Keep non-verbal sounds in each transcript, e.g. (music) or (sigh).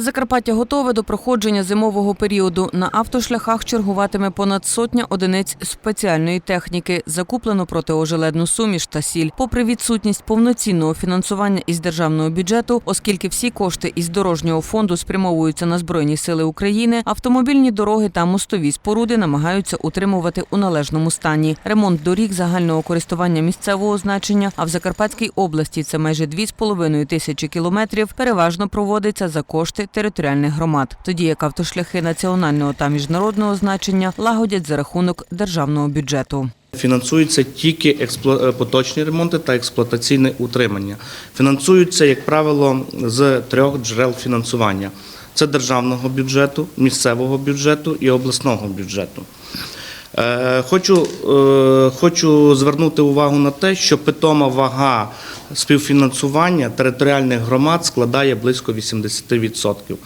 Закарпаття готове до проходження зимового періоду. На автошляхах чергуватиме понад сотня одиниць спеціальної техніки. Закуплено протиожеледну суміш та сіль. Попри відсутність повноцінного фінансування із державного бюджету, оскільки всі кошти із дорожнього фонду спрямовуються на збройні сили України, автомобільні дороги та мостові споруди намагаються утримувати у належному стані. Ремонт доріг загального користування місцевого значення, а в Закарпатській області це майже 2,5 тисячі кілометрів, переважно проводиться за кошти територіальних громад, тоді як автошляхи національного та міжнародного значення лагодять за рахунок державного бюджету. Фінансуються тільки е, поточні ремонти та експлуатаційне утримання. Фінансуються, як правило, з трьох джерел фінансування: це державного бюджету, місцевого бюджету і обласного бюджету. Е, Хочу, е, хочу звернути увагу на те, що питома вага співфінансування територіальних громад складає близько 80%.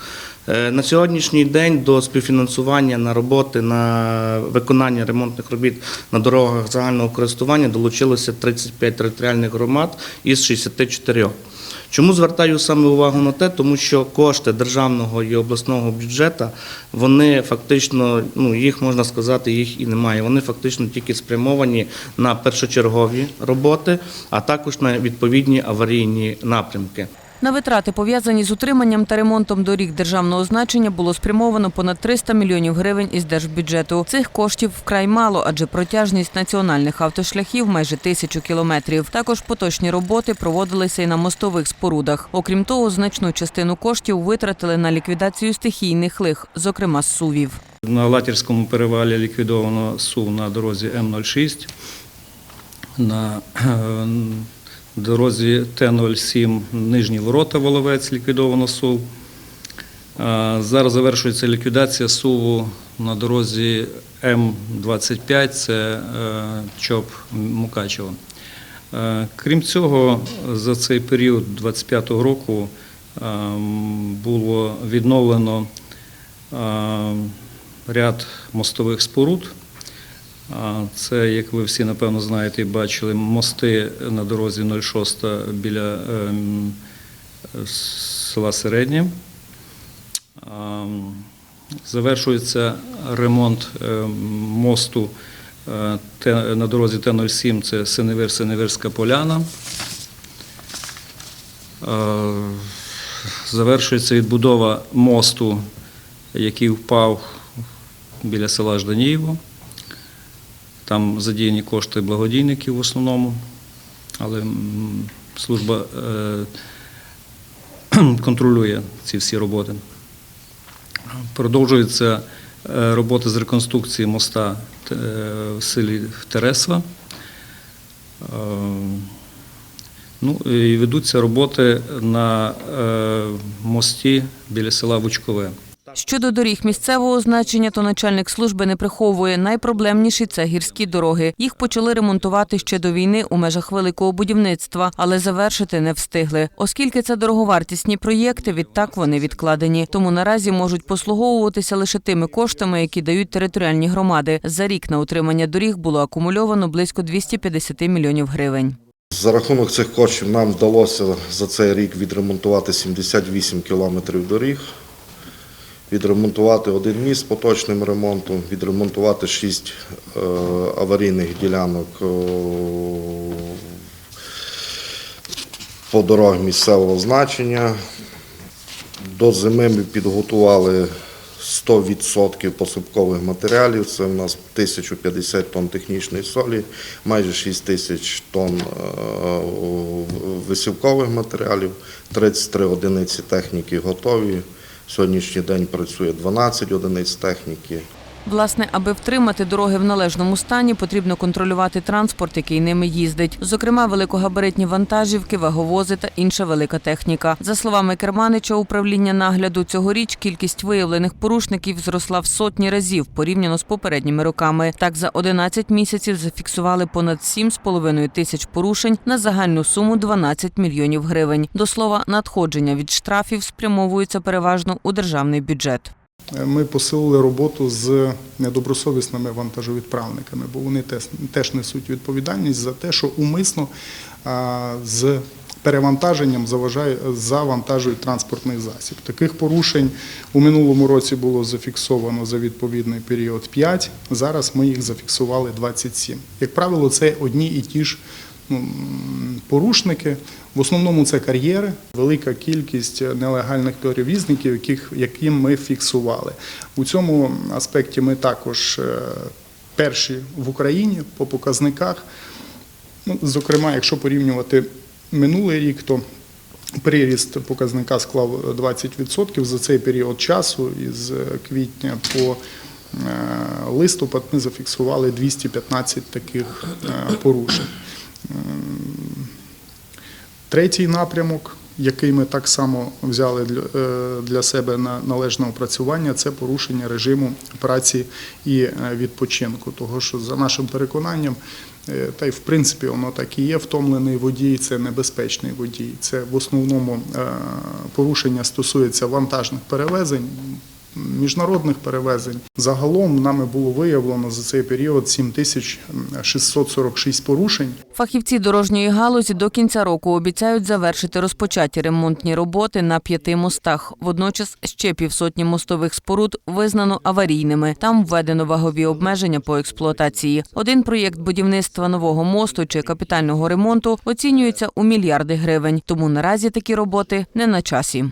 Е, На сьогоднішній день до співфінансування на роботи на виконання ремонтних робіт на дорогах загального користування долучилося 35 територіальних громад із 64. Чому звертаю саме увагу на те? Тому що кошти державного і обласного бюджету, вони фактично, ну їх можна сказати, їх і немає. Вони фактично тільки спрямовані на першочергові роботи, а також на відповідні аварійні напрямки. На витрати, пов'язані з утриманням та ремонтом доріг державного значення, було спрямовано понад 300 мільйонів гривень із держбюджету. Цих коштів вкрай мало, адже протяжність національних автошляхів майже тисячу кілометрів. Також поточні роботи проводилися і на мостових спорудах. Окрім того, значну частину коштів витратили на ліквідацію стихійних лих, зокрема сувів. На Латірському перевалі ліквідовано СУВ на дорозі М06. На е, дорозі Т-07 Нижні ворота Воловець ліквідовано СУВ. Зараз завершується ліквідація СУВу на дорозі М25, це е, ЧОП Мукачево. Е, Крім цього, за цей період 25-го року е, було відновлено ряд мостових споруд. Це, як ви всі напевно знаєте і бачили, мости на дорозі 06 біля ем, села Середнє. Завершується ремонт ем, мосту е, на дорозі Т-07, це Синевир, Синевирська поляна. Завершується відбудова мосту, який впав біля села Жданієво. Там задіяні кошти благодійників в основному, але служба е, (clears throat) контролює ці всі роботи. Продовжуються е, роботи з реконструкції моста е, в селі Тересва. Ну, і ведуться роботи на мості біля села Вучкове. Щодо доріг місцевого значення, то начальник служби не приховує. Найпроблемніші це гірські дороги. Їх почали ремонтувати ще до війни у межах великого будівництва, але завершити не встигли. Оскільки це дороговартісні проєкти, відтак вони відкладені. Тому наразі можуть послуговуватися лише тими коштами, які дають територіальні громади. За рік на утримання доріг було акумульовано близько 250 мільйонів гривень. За рахунок цих коштів нам вдалося за цей рік відремонтувати 78 кілометрів доріг, відремонтувати один міст поточним ремонтом, відремонтувати 6 е, аварійних ділянок е, по дорогах місцевого значення. До зими ми підготували 100% посипкових матеріалів. Це в нас 1050 тонн технічної солі, майже 6 тисяч тонн е, висівкових матеріалів, 33 одиниці техніки готові. Сьогоднішній день працює 12 одиниць техніки. Власне, аби втримати дороги в належному стані, потрібно контролювати транспорт, який ними їздить. Зокрема, великогабаритні вантажівки, ваговози та інша велика техніка. За словами керманича управління нагляду, цьогоріч кількість виявлених порушників зросла в сотні разів порівняно з попередніми роками. Так, за 11 місяців зафіксували понад 7,5 тисяч порушень на загальну суму 12 мільйонів гривень. До слова, надходження від штрафів спрямовуються переважно у державний бюджет. Ми посилили роботу з недобросовісними вантажовідправниками, бо вони теж, несуть відповідальність за те, що умисно з перевантаженням завантажують транспортний засіб. Таких порушень у минулому році було зафіксовано за відповідний період 5, зараз ми їх зафіксували 27. Як правило, це одні і ті ж порушники. В основному це кар'єри, велика кількість нелегальних перевізників, яких, яким ми фіксували. У цьому аспекті ми також е, перші в Україні по показниках. Ну, зокрема, якщо порівнювати минулий рік, то приріст показника склав 20% за цей період часу. Із квітня по е, листопад ми зафіксували 215 таких е, порушень. Третій напрямок, який ми так само взяли для, е, себе на належне опрацювання, це порушення режиму праці і е, відпочинку. Того, що за нашим переконанням, е, та й в принципі воно так і є, втомлений водій це небезпечний водій. Це в основному порушення стосується вантажних перевезень. Міжнародних перевезень загалом нами було виявлено за цей період 7646 порушень. Фахівці дорожньої галузі до кінця року обіцяють завершити розпочаті ремонтні роботи на п'яти мостах. Водночас ще півсотні мостових споруд визнано аварійними. Там введено вагові обмеження по експлуатації. Один проєкт будівництва нового мосту чи капітального ремонту оцінюється у мільярди гривень. Тому наразі такі роботи не на часі.